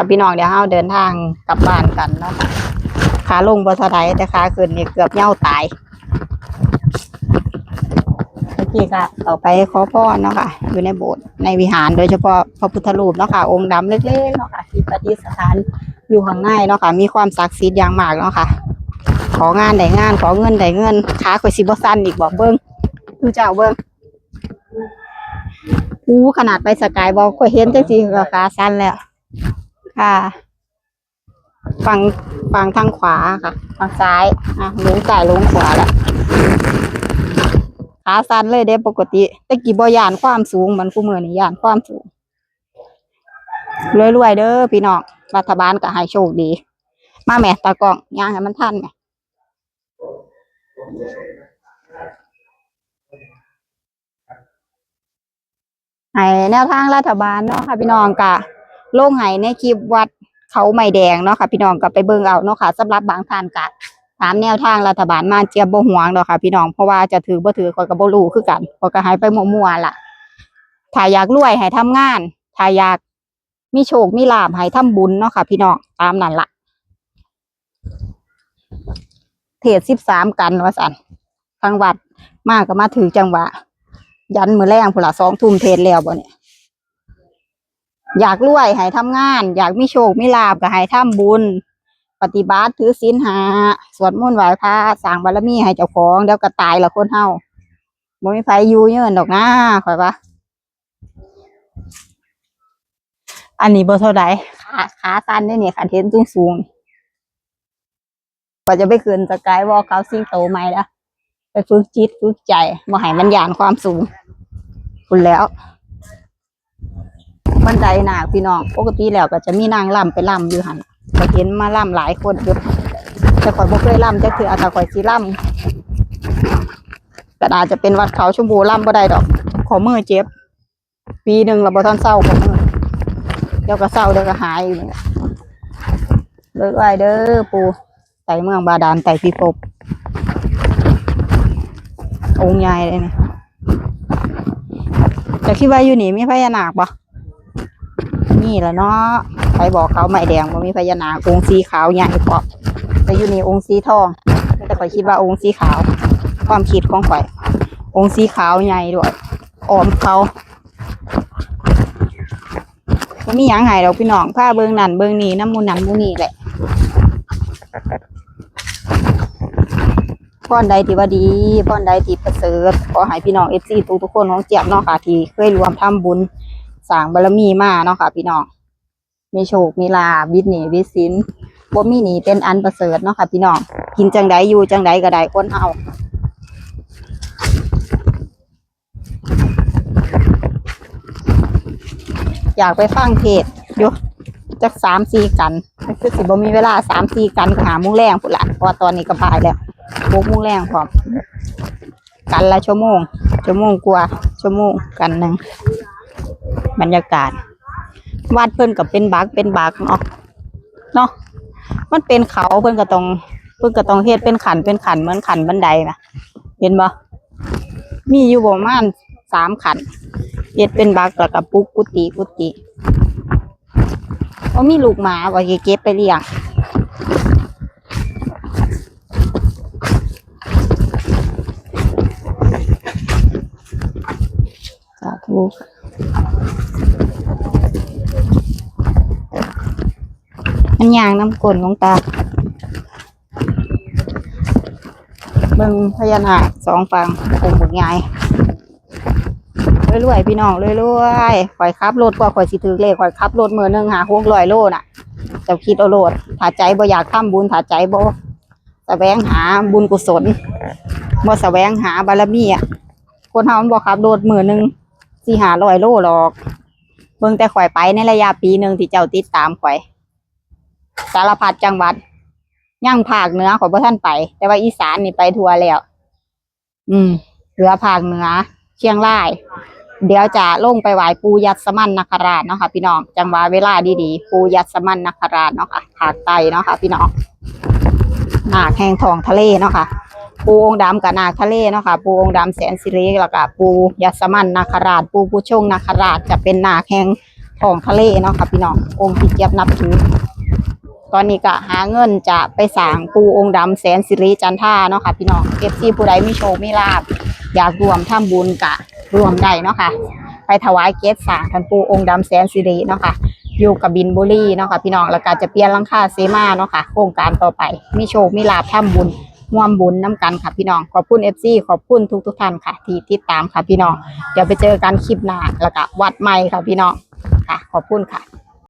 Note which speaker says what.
Speaker 1: ับพี่น้องเดี๋ยวเราเดินทางกลับบ้านกันเนาะค่ะขาลงบนสไดแต่ขาขึ้นนี่เกือบเหย่าตายเมื่อกี้ก็ต่อไปขอพรเนาะค่ะ อยู่ในโบสถ์ในวิหารโดยเฉพาะพระพุทธรูปเนาะค่ะ องค์ดำเล็กๆเนาะค่ะ ที่ประดิษฐานอยู่ข้างในเนาะค่ะ มีความศักดิ์สิทธิ์อย่างมากเนาะค่ะ ของานได้งานขอเงินได้เงินขาข่อยสิบสั้นอีกบอกเบิ้งดูเจ้าเบิ้งอู้ขนาดไปสกายบอกก็เห็นจังสิขาสั้นแล้ว ค่ะ ฝั่งฝั่งทางขวาค่ะฝั่งซ้ายอะลงซ้ายลงขวาแล้วขาสั้นเลยเด้ปกติแต่กี่บ่ยานความสูงเหมันกูมือนี่ยานความสูงรวยๆเด้อพี่น้องรัฐบาลก็ให้โชคดี มาแม่ตากล้องย่างให้มันทันแหมให้แนวทางรัฐบาลเนาะค่ะพี่น้องกะ ลงให้ในคลิปวัดเขาไม่แดงเนาะค่ะ พี่น้องก็ไปเบิ่งเอาเนาะค่ะสำหรับบางท่านกะถามแนวทางรัฐบาลมาเจียบบ่หวงดอกค่ะ พี่น้องเพราะว่าจะถือบ่ถือข้อยก็บ่รู้คือกันข้อยก็ให้ไปมัวๆล่ะถ้าอยากรวยให้ทำงานถ้าอยากมีโชคมีลาภให้ทำบุญเนาะค่ะ พี่น้องตามนั้นล่ะเทศ13กันว่าซั่นทางวัดมากก็มาถือจังหวะ ยันมือแรงพุ่นละสองทุ่มเทศแล้วบ่เนี่ย อยากรวยให้ทำงาน อยากมีโชคมีลาบก็ให้ทำบุญ ปฏิบัติถือศีลหาสวดมนต์ไหว้พระสร้างบารมีให้เจ้าของเดี๋ยวก็ตายละคนเฮาบ่มีไผอยู่เยินดอกนะข่อยว่าอันนี้บ่เท่าใดขาขาสั้นนี่นี่คันเห็นสูงสูงๆก็จะไปขึ้นสกายวอล์กเขาซิงโตใหม่ละไปฝึกจิตฝึกใจบ่ให้มันยานความสูงคุณแล้ว บันไดหนาพี่น้องปกติแล้วก็จะมีนางล่ำไปล่ำอยู่หันก็เห็นมาล่ำหลายคนอยู่แต่ข่อยบ่เคยล่ำจะคืออาตาข่อยสิล่ำก็อาจจะเป็นวัดเขาชมพูล่ำบ่ได้ดอก ขอมือเจ็บ ปีหนึ่งเราบ่ทันเศร้าขอมือเดี๋ยวก็เศร้าเดี๋ยวก็หายเลิกไว้เด้อปูไต่เมืองบาดาลไต่พิภพองค์ใหญ่เลยนะแต่คิดว่าอยู่นี่มีพญานาคปะ นี่แหละเนาะไปบอกเขาไม่แดงว่ามีพญานาคองค์สีขาวใหญ่กว่าแต่อยู่นี่องค์สีทอง แต่ข่อยคิดว่าองค์สีขาว ความคิดของข่อย องค์สีขาวใหญ่ด้วยออมเขาก็มีหยังไงเราพี่น้องผ้าเบิงนั่นเบิงนี่น้ำมูนันมูนี่แหละพ่อนใดที่ว่าดีพ่อนใดที่ประเสริฐขอให้พี่น้องเอฟซีทุกทุกคนของเจียบเนาะค่ะที่เคยรวมทำบุญ สร้างบารมีมาเนาะค่ะ พี่น้องมีโชคมีลาภวิทย์หนีวิสินบ่มีหนีเป็นอันประเสริฐเนาะค่ะ พี่น้องกินจังใดอยู่จังใดก็ได้คนเอาอยากไปฟังเทศอยู่จักสามสี่กันคือสิบ่มีเวลาสามสี่กันหามุ้งแรงพุ่นละเพราะว่าตอนนี้ก็บ่ายแล้วพกมุ้งแรงพร้อมกันละชั่วโมงชั่วโมงกว่าชั่วโมงกันหนึ่ง บรรยากาศวัดเพิ่นกับเป็นบักเป็นบักเนาะเนาะมันเป็นเขาเพิ่นก็ต้องเพิ่นก็ต้องเฮ็ดเป็นขันเป็นขันเหมือนขันบันไดนะเห็นบ่มีอยู่ประมาณสามขันเฮ็ดเป็นบักแล้วก็ปุกกุฏิกุฏิว่ามีลูกหมาว่าเก็บไปเลี้ยงสาธุ มันยางน้ำกลนของตา เบิ่งพญานาคสองฝั่งคงบึกใหญ่รวยๆพี่น้องรวยๆข่อยขับรถกว่าข่อยสิถือเลขข่อยขับรถมือหนึ่งหาหกร้อยโลน่ะเจ้าคิดเอาโลดถ้าใจบ่อยากทำบุญถ้าใจบ่แสวงหาบุญกุศลบ่แสวงหาบารมีอะคนเฮามันบ่ขับรถมือหนึ่งสี่หาร้อยโลหรอก เบิ่งแต่ข่อยไปในระยะปีหนึ่งที่เจ้าติดตามข่อย สารพัดจังหวัดย่างภาคเหนือข่อยบ่ท่านไป แต่ว่าอีสานนี่ไปทัวร์แล้ว อืมเหลือภาคเหนือ เชียงราย เดี๋ยวจะลงไปไหว้ปูยัดสมันนคราชเนาะค่ะพี่น้องจังหวะเวลาดีๆปูยัดสมันนคราชเนาะค่ะภาคใต้เนาะค่ะพี่น้องนาคแห่งทองทะเลเนาะค่ะ ปูองค์ดำกับนาคทะเลเนาะค่ะ ปูองค์ดำแสนสิริแล้วก็ปูยัสมันนาคราช ปูผู้ชงนาคราชจะเป็นนาคแห่งทองทะเลเนาะค่ะพี่น้ององค์ที่เจี๊ยบนับถือ ตอนนี้ก็หาเงินจะไปสร้างปูองค์ดำแสนสิริจันท่าเนาะค่ะพี่น้องเอฟซีผู้ใดมีโชคมีลาบ อยากรวมทำบุญกะรวมได้เนาะค่ะ ไปถวายเกศสร้างท่านปูองค์ดำแสนสิริเนาะค่ะอยู่กับบินบุรีเนาะค่ะพี่น้องแล้วก็จะเปลี่ยนลังคาเซมาเนาะค่ะโครงการต่อไปมีโชคมีลาบทำบุญร่วมบุญน้ำกันค่ะพี่น้อง ขอบคุณเอฟซีขอบคุณทุกทุกท่านค่ะ ที่ติดตามค่ะพี่น้อง เดี๋ยวไปเจอกันคลิปหน้าแล้วก็วัดใหม่ค่ะพี่น้องค่ะ ขอบคุณค่ะ